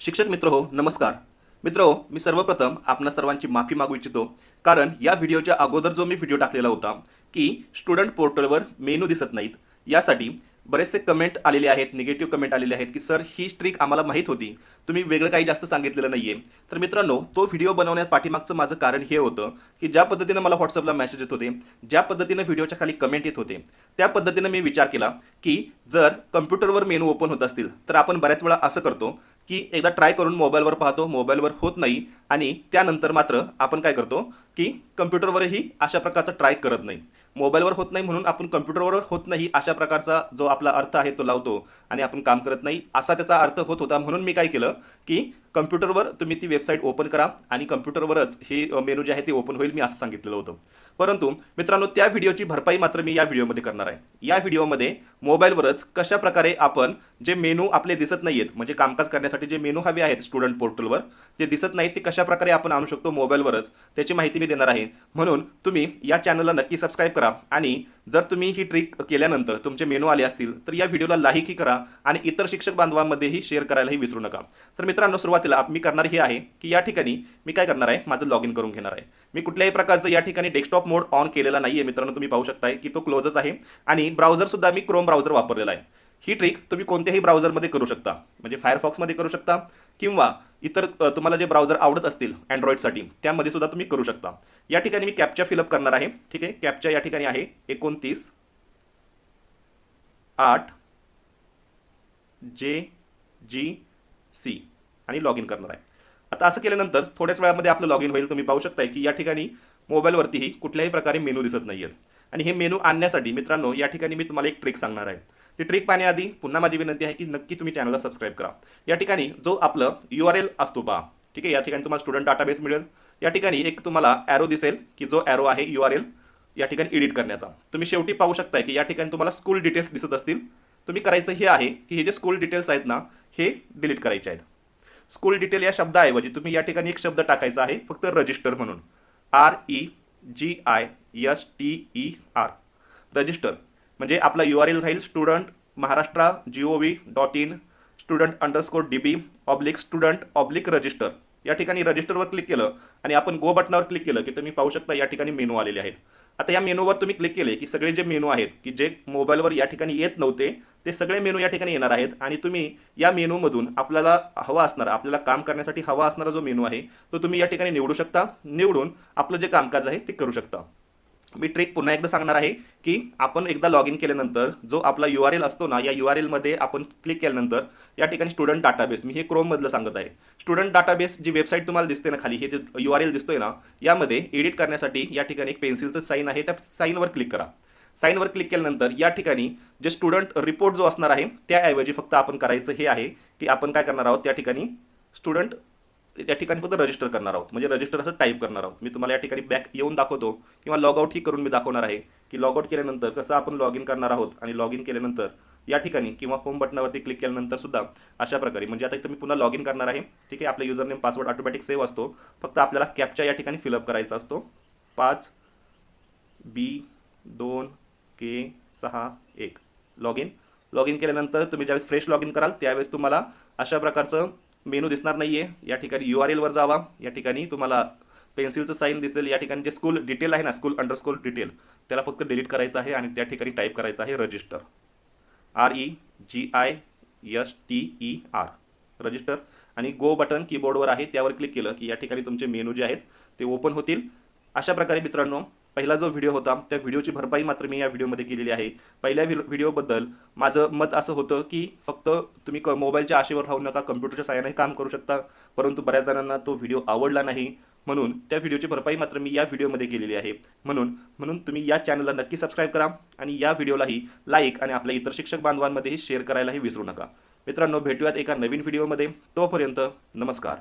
शिक्षक मित्र हो नमस्कार. मित्र हो मी सर्वप्रथम आपणा सर्वांची माफी मागू इच्छितो. कारण या व्हिडिओच्या अगोदर जो मी व्हिडिओ टाकलेला होता की स्टुडंट पोर्टलवर मेनू दिसत नाहीत. यासाठी बरेचसे कमेंट आलेले आहेत निगेटिव्ह कमेंट आलेले आहेत की सर ही ट्रिक आम्हाला माहीत होती. तुम्ही वेगळं काही जास्त सांगितलेलं नाहीये. तर मित्रांनो तो व्हिडिओ बनवण्यात पाठीमागचं माझं कारण हे होतं की ज्या पद्धतीनं मला व्हॉट्सअपला मेसेज येत होते ज्या पद्धतीनं व्हिडिओच्या खाली कमेंट येत होते त्या पद्धतीनं मी विचार केला की जर कम्प्युटरवर मेनू ओपन होत असतील तर आपण बऱ्याच वेळा असं करतो की एकदा ट्राय करून मोबाईलवर पाहतो मोबाईलवर होत नाही आणि त्यानंतर मात्र आपण काय करतो की कम्प्युटरवरही अशा प्रकारचा ट्राय करत नाही. मोबाईलवर होत नाही म्हणून आपण कम्प्युटरवर होत नाही अशा प्रकारचा जो आपला अर्थ आहे तो लावतो आणि आपण काम करत नाही. असा त्याचा अर्थ होत होता म्हणून मी काय केलं की कम्प्युटरवर तुम्ही ती वेबसाईट ओपन करा आणि कम्प्युटरवरच हे मेनू जे आहे ते ओपन होईल मी असं सांगितलेलं होतं. परंतु मित्रांनो त्या व्हिडिओची भरपाई मात्र मी या व्हिडिओमध्ये करणार आहे. या व्हिडिओमध्ये मोबाईलवरच कशा प्रकारे आपण जे मेनू आपले दिसत नाहीयेत म्हणजे कामकाज करण्यासाठी जे मेनू हवे आहेत स्टुडंट पोर्टलवर जे दिसत नाहीत ते कशा प्रकारे आपण आणू शकतो मोबाईलवरच त्याची माहिती मी देणार आहे. म्हणून तुम्ही या चॅनलला नक्की सबस्क्राईब करा आणि जर तुम्ही ही ट्रिक केल्यानंतर तुमचे मेनू आले असतील तर या व्हिडिओला लाईकही करा आणि इतर शिक्षक बांधवांमध्येही शेअर करायलाही विसरू नका. तर मित्रांनो सुरुवातीला मी करणार हे आहे की या ठिकाणी मी काय करणार आहे? माझं लॉग इन करून घेणार आहे. मी कुठल्याही प्रकारचं या ठिकाणी डेस्कटॉप मोड ऑन केलेला नाहीये मित्रांनो तुम्ही पाहू शकताय की तो क्लोजच आहे. आणि ब्राउझर सुद्धा मी क्रोम ब्राउझर वापरलेला आहे. ही ट्रिक तुम्ही कोणत्याही ब्राउझरमध्ये करू शकता. म्हणजे फायरफॉक्समध्ये करू शकता किंवा इतर तुम्हाला जे ब्राउझर आवडत असतील अँड्रॉइडसाठी त्यामध्ये सुद्धा तुम्ही करू शकता. या ठिकाणी मी कॅपच्या फिलअप करणार आहे. ठीक आहे? कॅपच्या या ठिकाणी आहे एकोणतीस आठ जे जी सी आणि लॉग इन करणार आहे. आता असं केल्यानंतर थोड्याच वेळामध्ये आपलं लॉग इन होईल. तुम्ही पाहू शकताय की या ठिकाणी मोबाईलवरतीही कुठल्याही प्रकारे मेनू दिसत नाहीयेत. आणि हे मेनू आणण्यासाठी मित्रांनो या ठिकाणी मी तुम्हाला एक ट्रिक सांगणार आहे. ती ट्रिक पाहण्याआधी पुन्हा माझी विनंती आहे की नक्की तुम्ही चॅनलला सबस्क्राईब करा. या ठिकाणी जो आपलं यू आर एल असतो पहा ठीक आहे? या ठिकाणी तुम्हाला स्टुडंट डाटाबेस मिळेल. या ठिकाणी एक तुम्हाला ॲरो दिसेल की जो ॲरो आहे यू आर एल या ठिकाणी एडिट करण्याचा. तुम्ही शेवटी पाहू शकताय की या ठिकाणी तुम्हाला स्कूल डिटेल्स दिसत असतील. तुम्ही करायचं हे आहे की हे जे स्कूल डिटेल्स आहेत ना हे डिलीट करायचे आहेत. स्कूल डिटेल या शब्दाऐवजी तुम्ही या ठिकाणी एक शब्द टाकायचा आहे फक्त रजिस्टर म्हणून. R E G I S T E R register म्हणजे आपला यू आर एल राहील student Maharashtra G O V dot in student underscore D B oblique student oblique register या ठिकाणी रजिस्टरवर क्लिक केलं आणि आपण गो बटनावर क्लिक केलं की तुम्ही पाहू शकता या ठिकाणी मेनू आलेले आहेत. आता या मेनूवर तुम्ही क्लिक केले की सगळे जे मेनू आहेत की जे मोबाईलवर या ठिकाणी येत नव्हते ते सगळे मेनू या ठिकाणी येणार आहेत. आणि तुम्ही या मेनूमधून आपल्याला हवा असणारा आपल्याला काम करण्यासाठी हवा असणारा जो मेनू आहे तो तुम्ही या ठिकाणी निवडू शकता. निवडून आपलं जे कामकाज आहे ते करू शकता. मी ट्रिक पुन्हा एकदा सांगणार आहे की आपण एकदा लॉग इन केल्यानंतर जो आपला यू आर एल असतो ना या यू आर एलमध्ये आपण क्लिक केल्यानंतर या ठिकाणी स्टुडंट डाटाबेस मी हे क्रोममधलं सांगत आहे. स्टुडंट डाटाबेस जी वेबसाईट तुम्हाला दिसते ना खाली हे जे यू आर एल दिसतोय ना यामध्ये एडिट करण्यासाठी या ठिकाणी एक पेन्सिलचं साईन आहे त्या साईनवर क्लिक करा. साईनवर क्लिक केल्यानंतर या ठिकाणी जे स्टुडंट रिपोर्ट जो असणार आहे त्याऐवजी फक्त आपण करायचं हे आहे की आपण काय करणार आहोत त्या ठिकाणी स्टुडंट या ठिकाणी फक्त रजिस्टर करणार आहोत. म्हणजे रजिस्टर असं टाईप करणार आहोत. मी तुम्हाला या ठिकाणी बॅक येऊन दाखवतो किंवा लॉग आउट ही करून मी दाखवणार आहे की लॉग आउट केल्यानंतर कसं आपण लॉग इन करणार आहोत आणि लॉग इन केल्यानंतर या ठिकाणी किंवा होम बटनावरती क्लिक केल्यानंतर सुद्धा अशा प्रकारे म्हणजे आता इथं मी पुन्हा लॉग इन करणार आहे. ठीक आहे आपला user name password automatic save असतो. फक्त आपल्याला कॅपच्या या ठिकाणी फिलअप करायचा असतो. पाच बी दोन के सहा एक. लॉग इन लॉग इन केल्यानंतर तुम्ही ज्यावेळेस फ्रेश लॉग इन कराल त्यावेळेस तुम्हाला अशा प्रकारचं मेनू दिसणार नाही आहे या ठिकाणी यू आर एलवर जावा. या ठिकाणी तुम्हाला पेन्सिलचं साईन दिसेल. या ठिकाणी जे स्कूल डिटेल आहे ना स्कूल अंडरस्कूल डिटेल त्याला फक्त डिलीट करायचं आहे आणि त्या ठिकाणी टाईप करायचं आहे register R E G I S T E R register आणि गो बटन कीबोर्डवर आहे. त्यावर क्लिक केलं की या ठिकाणी तुमचे मेनू जे आहेत ते ओपन होतील. अशा प्रकारे मित्रांनो पहिला जो व्हिडिओ होता त्या व्हिडिओची भरपाई मात्र मी या व्हिडिओमध्ये केलेली आहे. पहिल्या व्हिडिओबद्दल माझं मत असं होतं की फक्त तुम्ही क मोबाईलच्या आशेवर राहू नका कम्प्युटरच्या साहाय्याने काम करू शकता परंतु बऱ्याच जणांना तो व्हिडिओ आवडला नाही. म्हणून त्या व्हिडिओची भरपाई मात्र मी या व्हिडिओमध्ये केलेली आहे. म्हणून म्हणून तुम्ही या चॅनलला नक्की सबस्क्राईब करा आणि या व्हिडिओलाही लाईक आणि आपल्या इतर शिक्षक बांधवांमध्येही शेअर करायलाही विसरू नका. मित्रांनो भेटूयात एका नवीन व्हिडिओमध्ये तोपर्यंत नमस्कार.